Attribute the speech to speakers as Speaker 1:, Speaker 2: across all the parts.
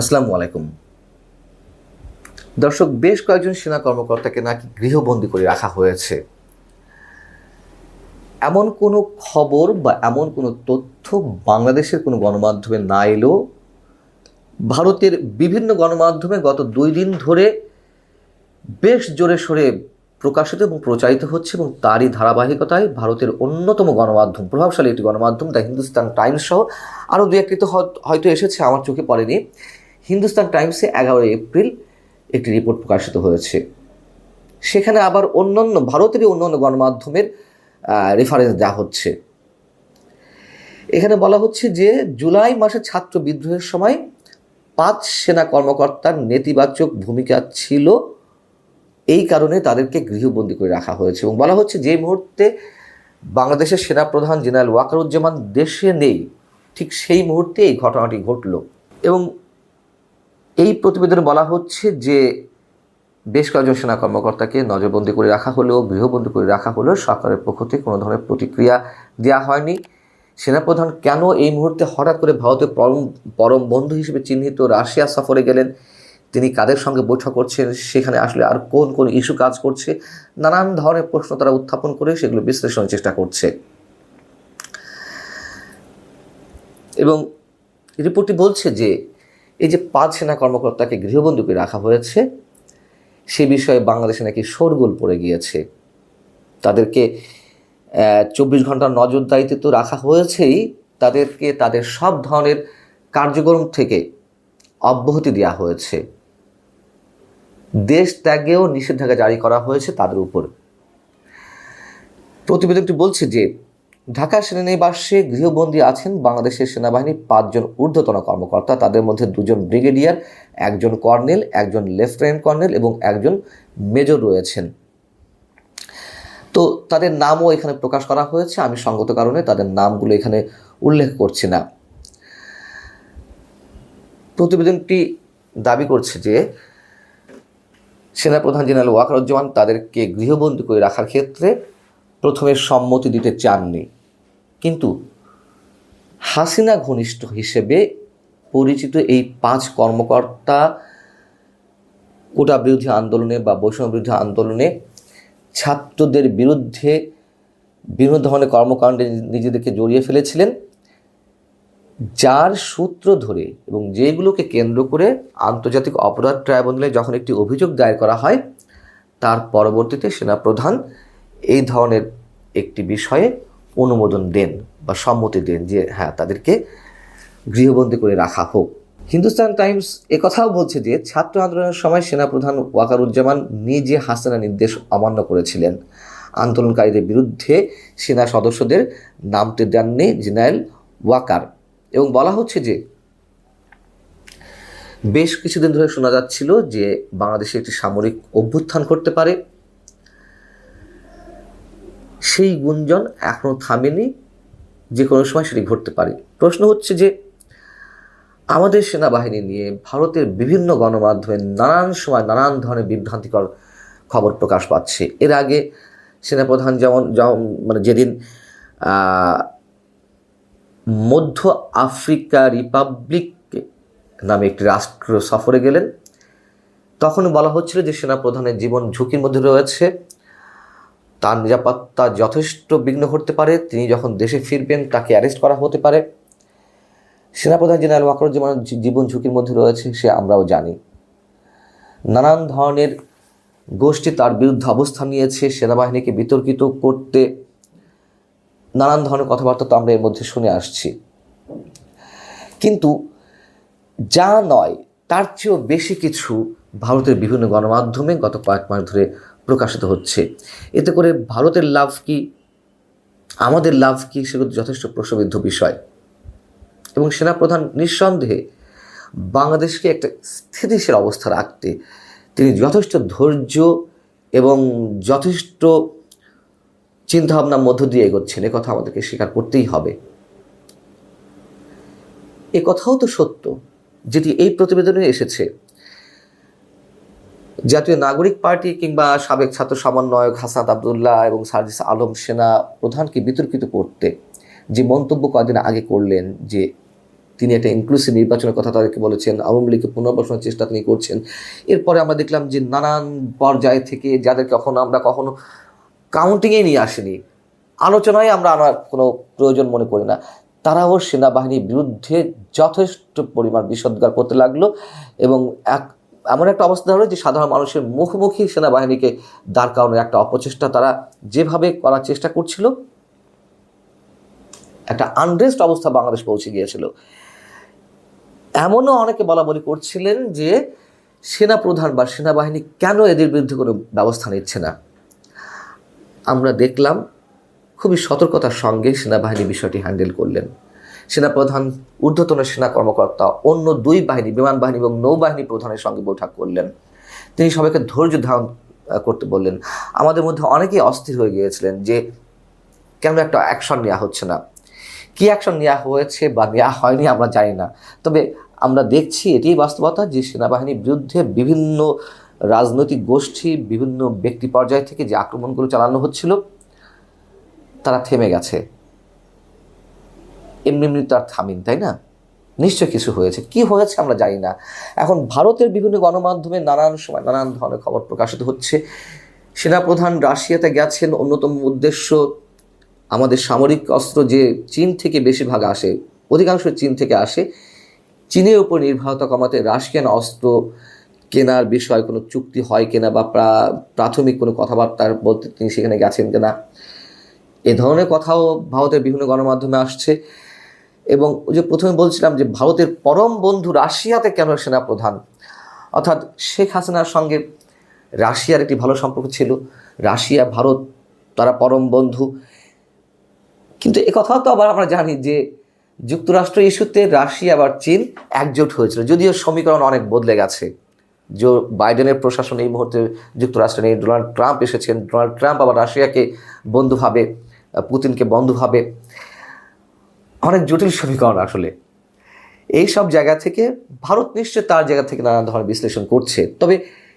Speaker 1: আসসালামু আলাইকুম। দর্শক, বেশ কয়েকজন সেনা কর্মকর্তাকে নাকি গৃহবন্দী করে রাখা হয়েছে। এমন কোনো খবর বা এমন কোনো তথ্য বাংলাদেশের কোনো গণমাধ্যমে না এলেও ভারতের বিভিন্ন গণমাধ্যমে গত দুই দিন ধরে বেশ জোরে সোরে প্রকাশিত এবং প্রচারিত হচ্ছে এবং তারই ধারাবাহিকতায় ভারতের অন্যতম গণমাধ্যম, প্রভাবশালী একটি গণমাধ্যম, দ্য হিন্দুস্তান টাইমস সহ আরও দু একটি তো হয়তো এসেছে, আমার চোখে পড়েনি। হিন্দুস্তান টাইমসে এগারোই এপ্রিল একটি রিপোর্ট প্রকাশিত হয়েছে। সেখানে আবার অন্যান্য, ভারতেরই অন্যান্য গণমাধ্যমের রেফারেন্স দেওয়া হচ্ছে। এখানে বলা হচ্ছে যে, জুলাই মাসে ছাত্র বিদ্রোহের সময় পাঁচ সেনা কর্মকর্তার নেতিবাচক ভূমিকা ছিল। এই কারণে তাদেরকে গৃহবন্দী করে রাখা হয়েছে এবং বলা হচ্ছে যে মুহূর্তে বাংলাদেশের সেনাপ্রধান জেনারেল ওয়াকারুজ্জামান দেশে নেই। ঠিক সেই মুহূর্তে এই ঘটনাটি ঘটল এবং এই প্রতিবেদনে বলা হচ্ছে যে বেশ কয়েকজন সেনা কর্মকর্তাকে নজরবন্দি করে রাখা হলেও, গৃহবন্দী করে রাখা হলেও সরকারের পক্ষ থেকে কোনো ধরনের প্রতিক্রিয়া দেওয়া হয়নি। সেনাপ্রধান কেন এই মুহূর্তে হঠাৎ করে ভারতের পরম পরম বন্ধু হিসেবে চিহ্নিত রাশিয়া সফরে গেলেন? তিনি কাদের সঙ্গে বৈঠক করছেন? সেখানে আসলে আর কোন কোন ইস্যু কাজ করছে? নানান ধরনের প্রশ্ন তারা উত্থাপন করে সেগুলো বিশ্লেষণের চেষ্টা করছে। এবং রিপোর্টটি বলছে যে এই যে পাঁচ সেনা কর্মকর্তাকে গৃহবন্দুকে রাখা হয়েছে, সে বিষয়ে বাংলাদেশে নাকি শোরগোল পড়ে গিয়েছে। তাদেরকে চব্বিশ ঘণ্টার নজরদারিতে তো রাখা হয়েছেই, তাদেরকে তাদের সব ধরনের কার্যক্রম থেকে অব্যাহতি দেওয়া হয়েছে। দেশ ত্যাগেও নিষেধাজ্ঞা জারি করা হয়েছে তাদের উপর। প্রতিবেদনটি বলছে যে ঢাকা সেনানিবাসে গৃহবন্দী আছেন বাংলাদেশের সেনাবাহিনীর পাঁচজন ঊর্ধ্বতন কর্মকর্তা। তাদের মধ্যে দুজন ব্রিগেডিয়ার, একজন কর্নেল, একজন লেফটেন্যান্ট কর্নেল এবং একজন মেজর রয়েছেন। তো তাদের নামও এখানে প্রকাশ করা হয়েছে। আমি সঙ্গত কারণে তাদের নামগুলো এখানে উল্লেখ করছি না। প্রতিবেদনটি দাবি করছে যে, সেনাপ্রধান জেনারেল ওয়াকারুজ্জামান তাদেরকে গৃহবন্দী করে রাখার ক্ষেত্রে প্রথমে সম্মতি দিতে চাননি। কিন্তু হাসিনা ঘনিষ্ঠ হিসেবে পরিচিত এই পাঁচ কর্মকর্তা কোটা বিরোধী আন্দোলনে বা বৈষম্য বিরোধী আন্দোলনে ছাত্রদের বিরুদ্ধে বিভিন্ন ধরনের কর্মকাণ্ডে নিজেদেরকে জড়িয়ে ফেলেছিলেন। যার সূত্র ধরে এবং যেগুলোকে কেন্দ্র করে আন্তর্জাতিক অপরাধ ট্রাইব্যুনালে যখন একটি অভিযোগ দায়ের করা হয়, তার পরবর্তীতে সেনাপ্রধান এই ধরনের একটি বিষয়ে অনুমোদন দেন বা সম্মতি দেন যে হ্যাঁ তাদেরকে গৃহবন্দী করে রাখা হোক। হিন্দুস্তান টাইমস একথাও বলছে যে, ছাত্র আন্দোলনের সময় সেনাপ্রধান ওয়াকারুজ্জামান নিজে হাসানা নির্দেশ অমান্য করেছিলেন। আন্দোলনকারীদের বিরুদ্ধে সেনা সদস্যদের নামতে দেননি জেনারেল ওয়াকার। এবং বলা হচ্ছে যে, বেশ কিছুদিন ধরে শোনা যাচ্ছিল যে, বাংলাদেশে একটি সামরিক অভ্যুত্থান করতে পারে। সেই গুঞ্জন এখনও থামেনি, যে কোনো সময় সেটি ঘটতে পারে। প্রশ্ন হচ্ছে যে, আমাদের সেনাবাহিনী নিয়ে ভারতের বিভিন্ন গণমাধ্যমে নানান সময় নানান ধরনের বিভ্রান্তিকর খবর প্রকাশ পাচ্ছে। এর আগে সেনাপ্রধান যেমন যেমন মানে যেদিন মধ্য আফ্রিকা রিপাবলিক নামে একটি রাষ্ট্র সফরে গেলেন, তখন বলা হচ্ছিল যে সেনাপ্রধানের জীবন ঝুঁকির মধ্যে রয়েছে। তার নিরাপত্তা যথেষ্ট বিঘ্ন ঘটতে পারে। তিনি যখন দেশে ফিরবেন, তাকে অ্যারেস্ট করা হতে পারে। সেনাপ্রধান জেনারেল ওয়াকরুজ্জামান জীবন ঝুঁকির মধ্যে রয়েছে, সে আমরাও জানি। নানান ধরনের গোষ্ঠী তার বিরুদ্ধে অবস্থান নিয়েছে, সেনাবাহিনীকে বিতর্কিত করতে। নানান ধরনের কথাবার্তা তো আমরা এর মধ্যে শুনে আসছি। কিন্তু যা নয়, তার চেয়েও বেশি কিছু ভারতের বিভিন্ন গণমাধ্যমে গত কয়েক মাস ধরে প্রকাশিত হচ্ছে। এতে করে ভারতের লাভ কি? আমাদের লাভ কি সেগুলো যথেষ্ট প্রশ্নবিদ্ধ বিষয়। এবং সেনাপ্রধান নিঃসন্দেহে বাংলাদেশকে একটা স্থিতিশীল অবস্থা রাখতে তিনি যথেষ্ট ধৈর্য এবং যথেষ্ট চিন্তাভাবনার মধ্য দিয়ে এগোচ্ছেন। কথা আমাদেরকে স্বীকার করতেই হবে। এ কথাও তো সত্য, যেটি এই প্রতিবেদনে এসেছে। জাতীয় নাগরিক পার্টি কিংবা সাবেক ছাত্র সমন্বয়ক হাসান আবদুল্লাহ এবং সার্জিস আলম সেনা প্রধানকে বিতর্কিত করতে যে মন্তব্য কয়েকদিন আগে করলেন যে তিনি একটা ইনক্লুসিভ নির্বাচনের কথা তাদেরকে বলেছেন, আওয়ামী লীগকে পুনর্বাসনের চেষ্টা তিনি করছেন। এরপরে আমরা দেখলাম যে নানান পর্যায় থেকে যাদের কখনো আমরা কখনো কাউন্টিংয়ে নিয়ে আসিনি, আলোচনায় আমরা আনার কোনো প্রয়োজন মনে করি না। তারাও সেনাবাহিনীর বিরুদ্ধে যথেষ্ট পরিমাণ বিষোদ্গার করতে লাগল এবং এক এমন একটা অবস্থা হলো যে সাধারণ মানুষের মুখোমুখি সেনাবাহিনীকে দাঁড় করানোর একটা অপচেষ্টা তারা যেভাবে করার চেষ্টা করছিল, একটা আনরেস্ট অবস্থা বাংলাদেশ পৌঁছে গিয়েছিল। এমনও অনেকে বলা বলি করছিলেন যে সেনাপ্রধান বা সেনাবাহিনী কেন এদের বিরুদ্ধে কোনো ব্যবস্থা নিচ্ছে না? আমরা দেখলাম খুবই সতর্কতার সঙ্গে সেনাবাহিনী বিষয়টি হ্যান্ডেল করলেন। সেনাপ্রধান, ঊর্ধ্বতন সেনা কর্মকর্তা অন্য দুই বাহিনী, বিমান বাহিনী এবং নৌবাহিনী প্রধানের সঙ্গে বৈঠক করলেন। তিনি সবাইকে ধৈর্য ধারণ করতে বললেন। আমাদের মধ্যে অনেকেই অস্থির হয়ে গিয়েছিলেন যে, কেন একটা অ্যাকশন নেওয়া হচ্ছে না? কি অ্যাকশন নেওয়া হয়েছে বা নেওয়া হয়নি আমরা জানি না। তবে আমরা দেখছি এটিই বাস্তবতা যে, সেনাবাহিনীর বিরুদ্ধে বিভিন্ন রাজনৈতিক গোষ্ঠী, বিভিন্ন ব্যক্তি পর্যায় থেকে যে আক্রমণগুলো চালানো হচ্ছিল, তারা থেমে গেছে। এমনি এমনি তো আর থামিন, তাই না? নিশ্চয় কিছু হয়েছে। কি হয়েছে আমরা জানি না। এখন ভারতের বিভিন্ন গণমাধ্যমে নানান সময় নানান ধরনের খবর প্রকাশিত হচ্ছে। সেনাপ্রধান রাশিয়াতে গেছেন। অন্যতম উদ্দেশ্য আমাদের সামরিক অস্ত্র যে চীন থেকে বেশিরভাগ আসে, অধিকাংশ চীন থেকে আসে, চীনের উপর নির্ভরতা কমাতে রাশিয়ান অস্ত্র কেনার বিষয়ে কোনো চুক্তি হয় কিনা বা প্রা- প্রাথমিক কোনো কথাবার্তার বলতে তিনি সেখানে গেছেন কিনা, এ ধরনের কথাও ভারতের বিভিন্ন গণমাধ্যমে আসছে। এবং যে প্রথমে বলছিলাম যে ভারতের পরম বন্ধু রাশিয়াতে কেন সেনাপ্রধান? অর্থাৎ শেখ হাসিনার সঙ্গে রাশিয়ার একটি ভালো সম্পর্ক ছিল। রাশিয়া, ভারত, তারা পরম বন্ধু। কিন্তু এ কথাও তো আবার আমরা জানি যে যুক্তরাষ্ট্র ইস্যুতে রাশিয়া আবার চীন একজোট হয়েছিল। যদিও সমীকরণ অনেক বদলে গেছে। যে বাইডেনের প্রশাসন এই মুহূর্তে যুক্তরাষ্ট্রে নেই ডোনাল্ড ট্রাম্প এসেছেন। ডোনাল্ড ট্রাম্প আবার রাশিয়াকে বন্ধুভাবে, পুতিনকে বন্ধুভাবে অনেক জটিল সমীকরণ আসলে। এই সব জায়গা থেকে ভারত নিশ্চয় তার জায়গা থেকে নানা ধরনের বিশ্লেষণ করছে। তবে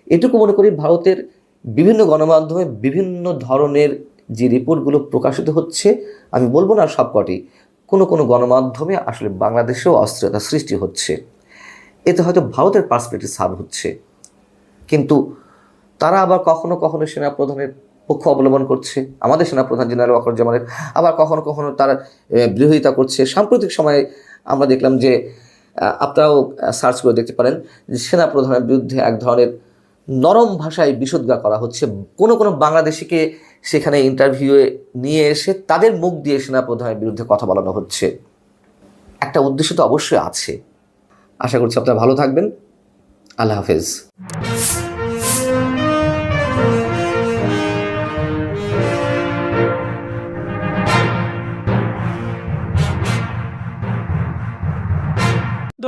Speaker 1: এটুকু মনে করি ভারতের বিভিন্ন গণমাধ্যমে বিভিন্ন ধরনের যে রিপোর্টগুলো প্রকাশিত হচ্ছে, আমি বলব না সবকটি, কোনো কোনো গণমাধ্যমে আসলে বাংলাদেশেও অস্থিরতা সৃষ্টি হচ্ছে। এতে হয়তো ভারতের পার্সপেক্টিভ সার্ভ হচ্ছে। কিন্তু তারা আবার কখনো কখনো সেনাপ্রধানের পক্ষ অবলম্বন করছে। আমাদের সেনাপ্রধান জেনারেল ওয়াকরুজ্জামানের আবার কখনো কখনো তার বিরোধিতা করছে। সাম্প্রতিক সময়ে আমরা দেখলাম যে আপনারাও সার্চ করে দেখতে পারেন যে সেনাপ্রধানের বিরুদ্ধে এক ধরনের নরম ভাষায় বিশোদ্গার করা হচ্ছে। কোনো কোনো বাংলাদেশিকে সেখানে ইন্টারভিউয়ে নিয়ে এসে তাদের মুখ দিয়ে সেনাপ্রধানের বিরুদ্ধে কথা বলানো হচ্ছে। একটা উদ্দেশ্য তো অবশ্যই আছে। আশা করছি আপনারা ভালো থাকবেন। আল্লাহ হাফেজ।